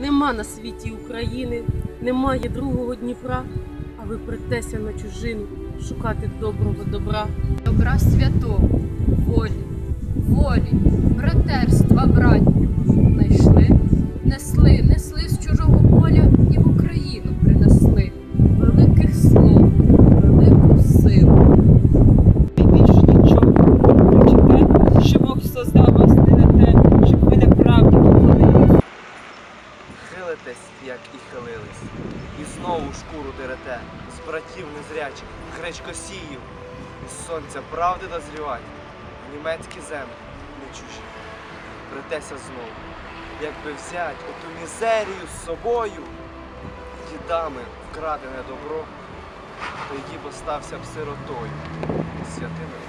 Нема на світі України, немає другого Дніпра, а ви притеся на чужину шукати доброго добра. добра святого, волі, волі, братерства, братню, як і знову шкуру дерете, з братів незрячих, гречкосіїв, із сонця правди дозрівать, в німецькі землі не чужі. Бретеся знову, якби взять оту мізерію з собою, дідами вкрадене добро, то й діб остався б сиротою, святими.